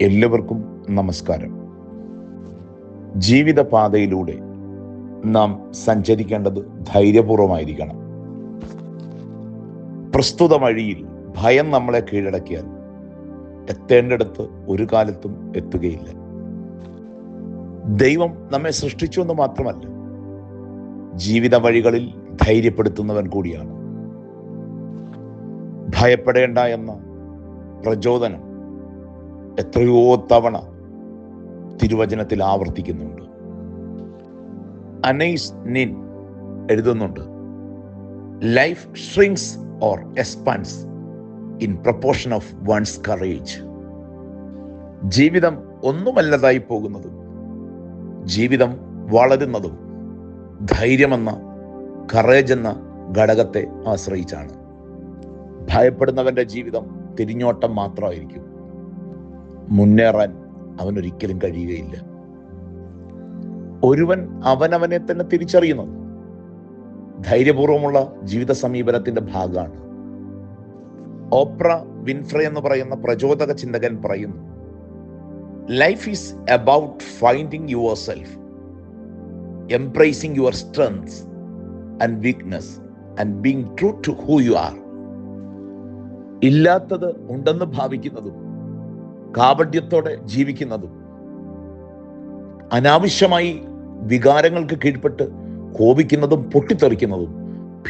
എല്ലാവർക്കും നമസ്കാരം. ജീവിതപാതയിലൂടെ നാം സഞ്ചരിക്കേണ്ടത് ധൈര്യപൂർവമായിരിക്കണം. പ്രസ്തുത വഴിയിൽ ഭയം നമ്മളെ കീഴടക്കിയാൽ എത്തേണ്ടടുത്ത് ഒരു കാലത്തും എത്തുകയില്ല. ദൈവം നമ്മെ സൃഷ്ടിച്ചു എന്ന് മാത്രമല്ല ജീവിത വഴികളിൽ ധൈര്യപ്പെടുത്തുന്നവൻ കൂടിയാണ്. ഭയപ്പെടേണ്ട എന്ന പ്രചോദനം എത്രയോ തവണ തിരുവചനത്തിൽ ആവർത്തിക്കുന്നുണ്ട്. അനൈസ് നിൻ എഴുതുന്നുണ്ട് life shrinks or expands in proportion of one's courage ജീവിതം ഒന്നുമല്ലതായി പോകുന്നതും ജീവിതം വളരുന്നതും ധൈര്യമെന്ന കറേജ് എന്ന ഘടകത്തെ ആശ്രയിച്ചാണ്. ഭയപ്പെടുന്നവന്റെ ജീവിതം തിരിഞ്ഞോട്ടം മാത്രമായിരിക്കും. മുന്നേറാൻ അവനൊരിക്കലും കഴിയുകയില്ല. ഒരുവൻ അവനവനെ തന്നെ തിരിച്ചറിയുന്നത് ധൈര്യപൂർവമുള്ള ജീവിത സമീപനത്തിന്റെ ഭാഗമാണ്. ഓപ്ര വിൻഫ്രെ എന്ന് പറയുന്ന പ്രചോദക ചിന്തകൻ പറയുന്നു life is about finding yourself embracing your strengths and weakness and being true to who you are ഇല്ലാത്തത് ഉണ്ടെന്ന് ഭാവിക്കുന്നതും കാപട്യത്തോടെ ജീവിക്കുന്നതും അനാവശ്യമായി വികാരങ്ങൾക്ക് കീഴ്പ്പെട്ട് കോപിക്കുന്നതും പൊട്ടിത്തെറിക്കുന്നതും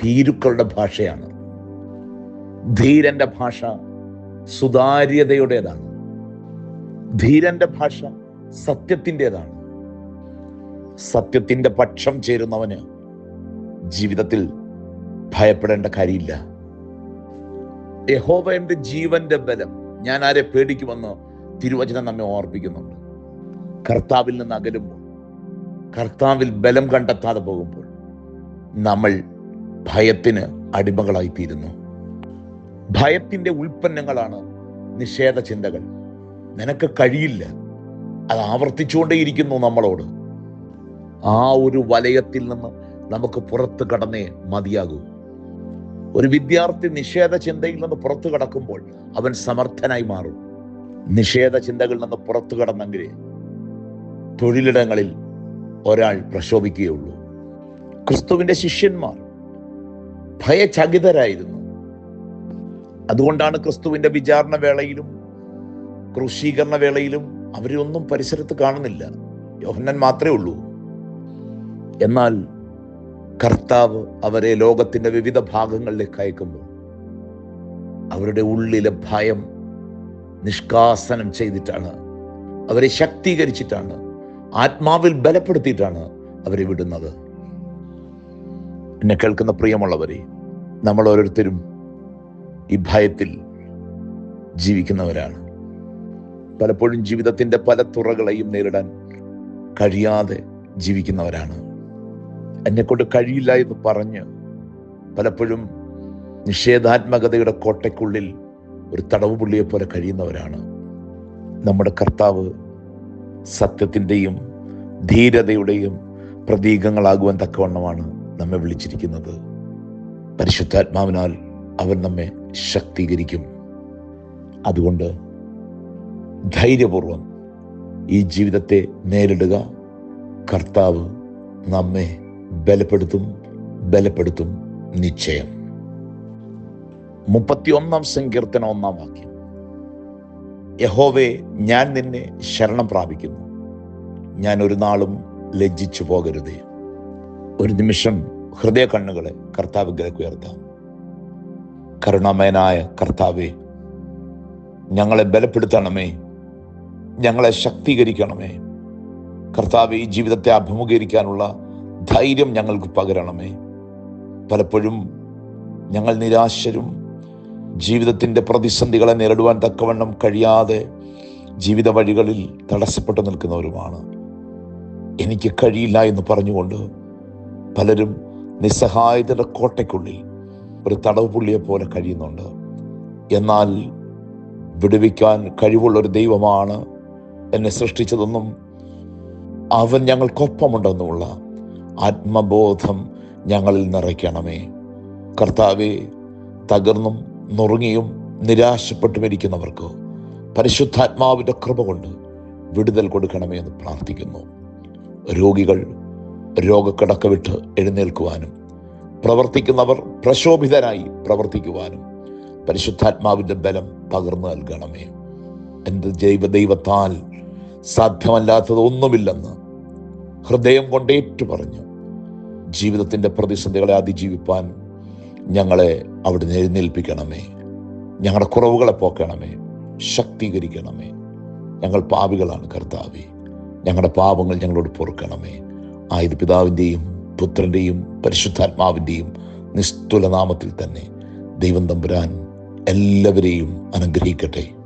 ഭീരുക്കളുടെ ഭാഷയാണ്. ധീരന്റെ ഭാഷ സുതാര്യതയുടേതാണ്. ധീരന്റെ ഭാഷ സത്യത്തിന്റെതാണ്. സത്യത്തിന്റെ പക്ഷം ചേരുന്നവന് ജീവിതത്തിൽ ഭയപ്പെടേണ്ട കാര്യമില്ല. യഹോവ എന്റെ ജീവന്റെ ബലം. ഞാൻ ആരെ പേടിക്കുമെന്ന് തിരുവചനം നമ്മെ ഓർപ്പിക്കുന്നുണ്ട്. കർത്താവിൽ നിന്ന് അകലുമ്പോൾ കർത്താവിൽ ബലം കണ്ടെത്താതെ പോകുമ്പോൾ നമ്മൾ ഭയത്തിന് അടിമകളായിത്തീരുന്നു. ഭയത്തിന്റെ ഉൽപ്പന്നങ്ങളാണ് നിഷേധ ചിന്തകൾ. നിനക്ക് കഴിയില്ല. അത് ആവർത്തിച്ചുകൊണ്ടേയിരിക്കുന്നു നമ്മളോട്. ആ ഒരു വലയത്തിൽ നിന്ന് നമുക്ക് പുറത്ത് കടന്നേ മതിയാകൂ. ഒരു വിദ്യാർത്ഥി നിഷേധ ചിന്തയിൽ നിന്ന് പുറത്തു കടക്കുമ്പോൾ അവൻ സമർത്ഥനായി മാറും. നിഷേധ ചിന്തകളിൽ നിന്ന് പുറത്തു കടന്നെങ്കിൽ തൊഴിലിടങ്ങളിൽ ഒരാൾ പ്രശോഭിക്കുകയുള്ളൂ. ക്രിസ്തുവിന്റെ ശിഷ്യന്മാർ ഭയചകിതരായിരുന്നു. അതുകൊണ്ടാണ് ക്രിസ്തുവിന്റെ വിചാരണ വേളയിലും ക്രൂശീകരണ വേളയിലും അവരെ ഒന്നും പരിസരത്ത് കാണുന്നില്ല. യോഹന്നൻ മാത്രമേ ഉള്ളൂ. എന്നാൽ കർത്താവ് അവരെ ലോകത്തിന്റെ വിവിധ ഭാഗങ്ങളിലേക്ക് അയക്കുമ്പോൾ അവരുടെ ഉള്ളിലെ ഭയം നിഷ്കാസനം ചെയ്തിട്ടാണ്. അവരെ ശക്തീകരിച്ചിട്ടാണ്. ആത്മാവിൽ ബലപ്പെടുത്തിയിട്ടാണ് അവരെ വിടുന്നത്. എന്നെ കേൾക്കുന്ന പ്രിയമുള്ളവരെ നമ്മൾ ഓരോരുത്തരും ഈ ഭയത്തിൽ ജീവിക്കുന്നവരാണ്. പലപ്പോഴും ജീവിതത്തിന്റെ പല തുറകളെയും നേരിടാൻ കഴിയാതെ ജീവിക്കുന്നവരാണ്. എന്നെ കൊണ്ട് കഴിയില്ല എന്ന് പറഞ്ഞ് പലപ്പോഴും നിഷേധാത്മകതയുടെ കോട്ടയ്ക്കുള്ളിൽ ഒരു തടവ് പുള്ളിയെ പോലെ കഴിയുന്നവരാണ്. നമ്മുടെ കർത്താവ് സത്യത്തിന്റെയും ധീരതയുടെയും പ്രതീകങ്ങളാകുവാൻ തക്കവണ്ണമാണ് നമ്മെ വിളിച്ചിരിക്കുന്നത്. പരിശുദ്ധാത്മാവിനാൽ അവൻ നമ്മെ ശക്തീകരിക്കും. അതുകൊണ്ട് ധൈര്യപൂർവം ഈ ജീവിതത്തെ നേരിടുക. കർത്താവ് നമ്മെ ബലപ്പെടുത്തും ബലപ്പെടുത്തും നിശ്ചയം. മുപ്പത്തിയൊന്നാം സങ്കീർത്തന ഒന്നാം വാക്യം. യഹോവേ ഞാൻ നിന്നെ ശരണം പ്രാപിക്കുന്നു. ഞാൻ ഒരു നാളും ലജ്ജിച്ചു പോകരുതേ. ഒരു നിമിഷം ഹൃദയ കണ്ണുകളെ കർത്താവിലേക്ക് ഉയർത്താം. കരുണാമയനായ കർത്താവെ ഞങ്ങളെ ബലപ്പെടുത്തണമേ. ഞങ്ങളെ ശക്തീകരിക്കണമേ. കർത്താവ് ഈ ജീവിതത്തെ അഭിമുഖീകരിക്കാനുള്ള ധൈര്യം ഞങ്ങൾക്ക് പകരണമേ. പലപ്പോഴും ഞങ്ങൾ നിരാശരും ജീവിതത്തിന്റെ പ്രതിസന്ധികളെ നേരിടുവാൻ തക്കവണ്ണം കഴിയാതെ ജീവിത വഴികളിൽ തടസ്സപ്പെട്ടു നിൽക്കുന്നവരുമാണ്. എനിക്ക് കഴിയില്ല എന്ന് പറഞ്ഞുകൊണ്ട് പലരും നിസ്സഹായതയുടെ കോട്ടയ്ക്കുള്ളിൽ ഒരു തടവ് പുള്ളിയെ പോലെ കഴിയുന്നുണ്ട്. എന്നാൽ വിടുവിക്കാൻ കഴിവുള്ള ഒരു ദൈവമാണ് എന്നെ സൃഷ്ടിച്ചതെന്നും അവൻ ഞങ്ങൾക്കൊപ്പമുണ്ടെന്നുമുള്ള ആത്മബോധം ഞങ്ങളിൽ നിറയ്ക്കണമേ. കർത്താവെ തകർന്നും നുറുങ്ങിയും നിരാശപ്പെട്ടുമിരിക്കുന്നവർക്ക് പരിശുദ്ധാത്മാവിന്റെ കൃപ കൊണ്ട് വിടുതൽ കൊടുക്കണമേ എന്ന് പ്രാർത്ഥിക്കുന്നു. രോഗികൾ രോഗക്കിടക്ക വിട്ട് എഴുന്നേൽക്കുവാനും പ്രവർത്തിക്കുന്നവർ പ്രശോഭിതരായി പ്രവർത്തിക്കുവാനും പരിശുദ്ധാത്മാവിന്റെ ബലം പകർന്നു നൽകണമേ. എന്റെ ജൈവ ദൈവത്താൽ സാധ്യമല്ലാത്തത് ഒന്നുമില്ലെന്ന് ഹൃദയം കൊണ്ടേറ്റു പറഞ്ഞു ജീവിതത്തിന്റെ പ്രതിസന്ധികളെ അതിജീവിപ്പാൻ ഞങ്ങളെ അവിടുന്ന് എഴുന്നേൽപ്പിക്കണമേ. ഞങ്ങളുടെ കുറവുകളെ പോക്കണമേ. ശക്തീകരിക്കണമേ. ഞങ്ങൾ പാപികളാണ് കർത്താവേ. ഞങ്ങളുടെ പാപങ്ങൾ ഞങ്ങളോട് പൊറുക്കണമേ. ആയത് പിതാവിന്റെയും പുത്രന്റെയും പരിശുദ്ധാത്മാവിന്റെയും നിസ്തുലനാമത്തിൽ തന്നെ ദൈവം തമ്പുരാൻ എല്ലാവരെയും അനുഗ്രഹിക്കട്ടെ.